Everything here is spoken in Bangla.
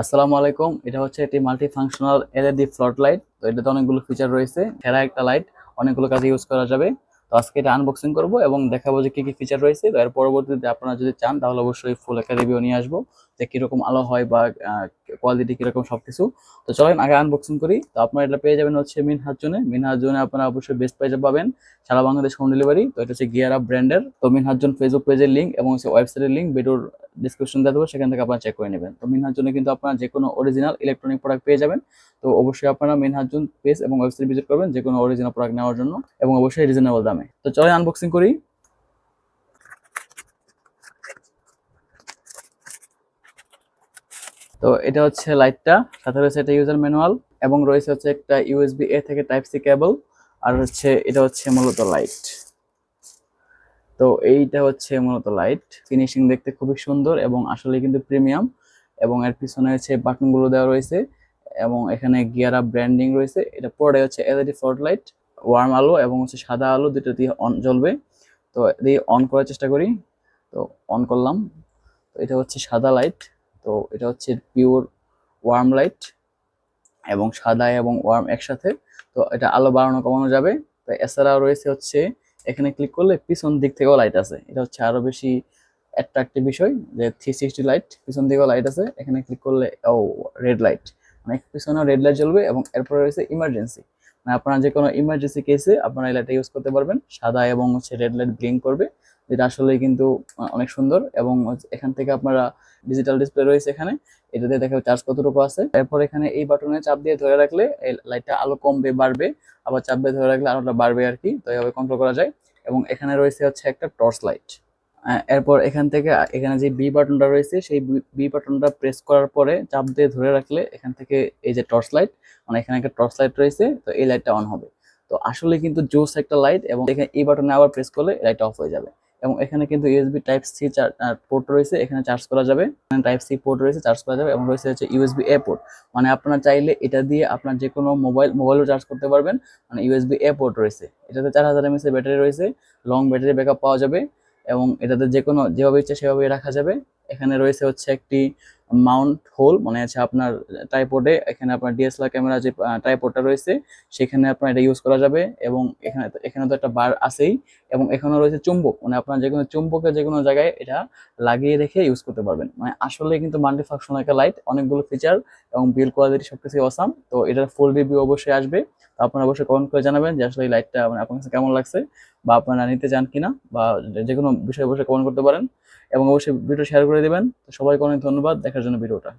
আসসালামু আলাইকুম। এটা হচ্ছে একটি multi functional LED flood light তো এটাতে অনেকগুলো ফিচার রয়েছে, সেরা একটা লাইট অনেকগুলো কাজে ইউজ করা যাবে। তো আজকে এটা আনবক্সিং করব এবং দেখাবো যে কি কি ফিচার রয়েছে। তো এর পরবর্তীতে আপনারা যদি চান, তাহলে অবশ্যই ফুল একটা রিভিউ নিয়ে আসব যে কীরকম আলো হয় বা কোয়ালিটি কীরকম সবকিছু। তো চলেন আগে আনবক্সিং করি। তো আপনারা এটা পেয়ে যাবেন হচ্ছে মিনহাজ জোনে। মিনহাজ জোনে আপনারা অবশ্যই বেস্ট প্রাইজে পাবেন। সারা বাংলাদেশ হোম ডেলিভারি তো এটা হচ্ছে গিয়ার আপ ব্র্যান্ডের তো মিনহাজ জোন ফেসবুক পেজের লিঙ্ক এবং হচ্ছে ওয়েবসাইটের লিঙ্ক ভিডিওর ডিসক্রিপশন দেওয়া দেবো। সেখান থেকে আপনারা চেক করে নেবেন। তো মিনহাজ জন্য কিন্তু আপনারা যে কোনো অরিজিনাল ইলেকট্রনিক প্রোডাক্ট পেয়ে যাবেন। তো অবশ্যই আপনারা মিনহাজ জুন পেজ এবং ওয়েবসাইট ভিজিট করবেন যে কোনো অরিজিনাল প্রোডাক্ট নেওয়ার জন্য এবং অবশ্যই রিজনেবল দামে। তো চলে আনবক্সিং করি। তো এটা হচ্ছে লাইটটা, সাথে রয়েছে একটা ইউজার ম্যানুয়াল এবং রয়েছে হচ্ছে একটা ইউএসবি এ থেকে টাইপ সি কেবল আর হচ্ছে এটা হচ্ছে মূলত লাইট তো এইটা হচ্ছে মূলত লাইট ফিনিশিং দেখতে খুবই সুন্দর এবং আসলে কিন্তু প্রিমিয়াম এবং এর পিছনে হচ্ছে বাটনগুলো দেওয়া রয়েছে এবং এখানে গিয়ার ব্র্যান্ডিং রয়েছে। এটা পরে হচ্ছে এলইডি ফ্লট লাইট ওয়ার্ম আলো এবং হচ্ছে সাদা আলো দুটো দিয়ে অন জ্বলবে। তো দিয়ে অন করার চেষ্টা করি। তো অন করলাম। তো এটা হচ্ছে সাদা লাইট তো এটা হচ্ছে পিওর ওয়ার্ম লাইট এবং সাদা এবং ওয়ার্ম একসাথে। তো এটা আলো বাড়ানো কমানো যাবে। তো এছাড়াও রয়েছে হচ্ছে, এখানে ক্লিক করলে পিছন দিক থেকেও লাইট আছে। এটা হচ্ছে আরও বেশি অ্যাট্রাক্টিভ বিষয় যে থ্রি সিক্সটি লাইট পিছন দিকেও লাইট আছে। এখানে ক্লিক করলে, ও রেড লাইট মানে পিছনেও রেড লাইট জ্বলবে এবং এরপরে রয়েছে ইমার্জেন্সি আপনারা যে কোনো ইমার্জেন্সি কেসে আপনারা এই লাইটটা ইউজ করতে পারবেন। সাদা এবং হচ্ছে রেড লাইট ব্লিঙ্ক করবে, যেটা আসলে কিন্তু অনেক সুন্দর এবং এখান থেকে আপনারা ডিজিটাল ডিসপ্লে রয়েছে এখানে, এটাতে দেখা চার্জ কতটুকু আছে। এরপর এখানে এই বাটনে চাপ দিয়ে ধরে রাখলে এই লাইটটা আলো কমবে, বাড়বে, আবার চাপ দিয়ে ধরে রাখলে আলোটা বাড়বে আর কি, তো এইভাবে কন্ট্রোল করা যায়। এবং এখানে রয়েছে হচ্ছে একটা টর্চ লাইট এরপর এখান থেকে, এখানে যে বি বাটনটা রয়েছে, সেই বি বাটনটা প্রেস করার পরে চাপ দিয়ে ধরে রাখলে এখান থেকে এই যে টর্চ লাইট মানে এখানে একটা টর্চ লাইট রয়েছে, তো এই লাইটটা অন হবে। তো আসলে কিন্তু জোস একটা লাইট এবং এখানে এই বাটনে আবার প্রেস করলে লাইটটা অফ হয়ে যাবে। এবং এখানে কিন্তু ইউএসবি টাইপ সি পোর্ট রয়েছে, এখানে চার্জ করা যাবে। টাইপ সি পোর্ট রয়েছে চার্জ করা যাবে এবং রয়েছে হচ্ছে ইউএসবি এ পোর্ট মানে আপনারা চাইলে এটা দিয়ে আপনার যে কোনো মোবাইল মোবাইলও চার্জ করতে পারবেন। মানে ইউএসবি এ পোর্ট রয়েছে। এটাতে চার হাজার এমএস এর ব্যাটারি রয়েছে। লং ব্যাটারি ব্যাকআপ পাওয়া যাবে। এবং এটাতে যে কোনো যেভাবে ইচ্ছা সেভাবে রাখা যাবে। এখানে রয়েছে হচ্ছে একটি মাউন্ট হোল মানে আছে আপনার ট্রাইপোডে এখানে আপনার ডিএসএলআর ক্যামেরা যে ট্রাইপোডটা রয়েছে, সেখানে আপনার এটা ইউজ করা যাবে এবং এখানে এখানে তো একটা বার আছেই এবং এখানেও রয়েছে চুম্বক মানে আপনার যে কোনো চুম্বকে যে কোনো জায়গায় এটা লাগিয়ে রেখে ইউজ করতে পারবেন। মানে আসলে কিন্তু মাল্টি ফাংশন একটা লাইট অনেকগুলো ফিচার এবং বিল কোয়ালিটি সব কিছু অসাম তো এটার ফুল রিভিউ অবশ্যই আসবে। আপনারা অবশ্যই কমেন্ট করে জানাবেন যে আসলে এই লাইটটা মানে আপনার কাছে কেমন লাগছে বা আপনারা নিতে চান কিনা বা যে কোনো বিষয়ে অবশ্যই কমেন্ট করতে পারেন এবং অবশ্যই ভিডিও শেয়ার করে দেবেন। সবাইকে অনেক ধন্যবাদ। দেখার জন্য ভিডিওটা